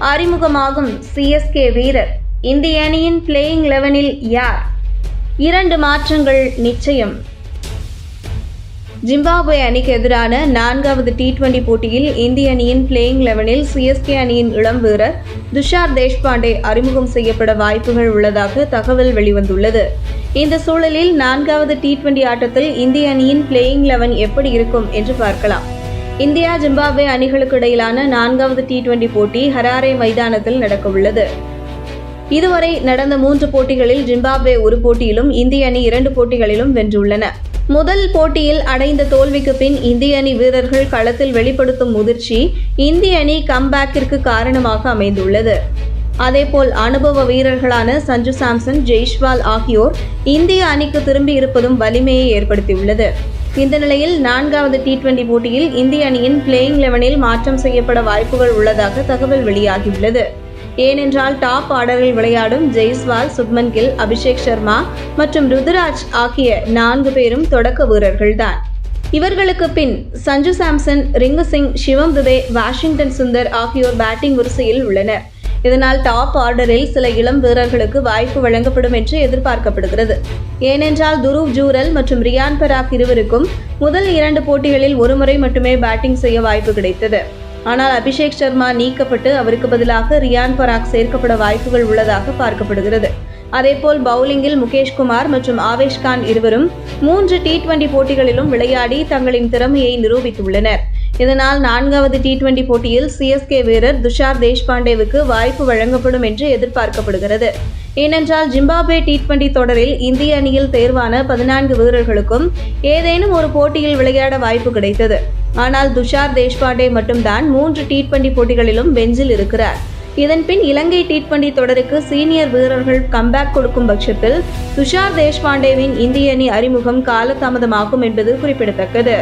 அறிமுகமாகும் சிஎஸ்கே வீரர். இந்திய அணியின் பிளேயிங் லெவனில் யார்? இரண்டு மாற்றங்கள் நிச்சயம். ஜிம்பாப்வே அணிக்கு எதிரான நான்காவது டி டுவெண்டி போட்டியில் இந்திய அணியின் பிளேயிங் லெவனில் சிஎஸ்கே அணியின் இளம் வீரர் துஷார் தேஷ்பாண்டே அறிமுகம் செய்யப்பட வாய்ப்புகள் உள்ளதாக தகவல் வெளிவந்துள்ளது. இந்த சூழலில் நான்காவது டி டுவெண்டி ஆட்டத்தில் இந்திய அணியின் பிளேயிங் லெவன் எப்படி இருக்கும் என்று பார்க்கலாம். இந்தியா ஜிம்பாப்வே அணிகளுக்கு இடையிலான நான்காவது டி டுவெண்டி போட்டி ஹராரே மைதானத்தில் நடக்கவுள்ளது. இதுவரை நடந்த மூன்று போட்டிகளில் ஜிம்பாப்வே ஒரு போட்டியிலும் இந்திய அணி இரண்டு போட்டிகளிலும் வென்றுள்ளன. முதல் போட்டியில் அடைந்த தோல்விக்கு பின் இந்திய அணி வீரர்கள் களத்தில் வெளிப்படுத்தும் முதிர்ச்சி இந்திய அணி கம்பேக்கிற்கு காரணமாக அமைந்துள்ளது. அதேபோல் அனுபவ வீரர்களான சஞ்சு சாம்சன் ஜெய்ஷ்வால் ஆகியோர் இந்திய அணிக்கு திரும்பி இருப்பதும் வலிமையை ஏற்படுத்தியுள்ளது. இந்த நிலையில் நான்காவது டி டுவெண்டி போட்டியில் இந்திய அணியின் பிளேயிங் லெவனில் மாற்றம் செய்யப்பட வாய்ப்புகள் உள்ளதாக தகவல் வெளியாகியுள்ளது. ஏனென்றால் டாப் ஆர்டரில் விளையாடும் ஜெய்ஸ்வால் சுப்மன் கில் அபிஷேக் சர்மா மற்றும் ருதுராஜ் ஆகிய நான்கு பேரும் தொடக்க வீரர்கள்தான். இவர்களுக்கு பின் சஞ்சு சாம்சன் ரிங்கு சிங் சிவம் துபே வாஷிங்டன் சுந்தர் ஆகியோர் பேட்டிங் வரிசையில் உள்ளனர். இதனால் டாப் ஆர்டரில் சில இளம் வீரர்களுக்கு வாய்ப்பு வழங்கப்படும் என்று எதிர்பார்க்கப்படுகிறது. ஏனென்றால் துருவ் ஜூரல் மற்றும் ரியான் பராக் இருவருக்கும் முதல் இரண்டு போட்டிகளில் ஒருமுறை மட்டுமே பேட்டிங் செய்ய வாய்ப்பு கிடைத்தது. ஆனால் அபிஷேக் சர்மா நீக்கப்பட்டு அவருக்கு பதிலாக ரியான் பராக் சேர்க்கப்பட வாய்ப்புகள் உள்ளதாக பார்க்கப்படுகிறது. அதேபோல் பவுலிங்கில் முகேஷ்குமார் மற்றும் ஆவேஷ்கான் இருவரும் மூன்று டி டுவெண்டி போட்டிகளிலும் விளையாடி தங்களின் திறமையை நிரூபித்துள்ளனர். இதனால் நான்காவது டி டுவெண்டி போட்டியில் சிஎஸ்கே வீரர் துஷார் தேஷ்பாண்டேவுக்கு வாய்ப்பு வழங்கப்படும் என்று எதிர்பார்க்கப்படுகிறது. ஏனென்றால் ஜிம்பாப்வே டி டுவெண்டி தொடரில் இந்திய அணியில் தேர்வான பதினான்கு வீரர்களுக்கும் ஏதேனும் ஒரு போட்டியில் விளையாட வாய்ப்பு கிடைத்தது. ஆனால் துஷார் தேஷ்பாண்டே மட்டும்தான் மூன்று டி டுவெண்டி போட்டிகளிலும் பெஞ்சில் இருக்கிறார். இதன்பின் இலங்கை டி டுவெண்டி தொடருக்கு சீனியர் வீரர்கள் கம்பேக் கொடுக்கும் பட்சத்தில் துஷார் தேஷ்பாண்டேவின் இந்திய அணி அறிமுகம் காலதாமதமாகும் என்பது குறிப்பிடத்தக்கது.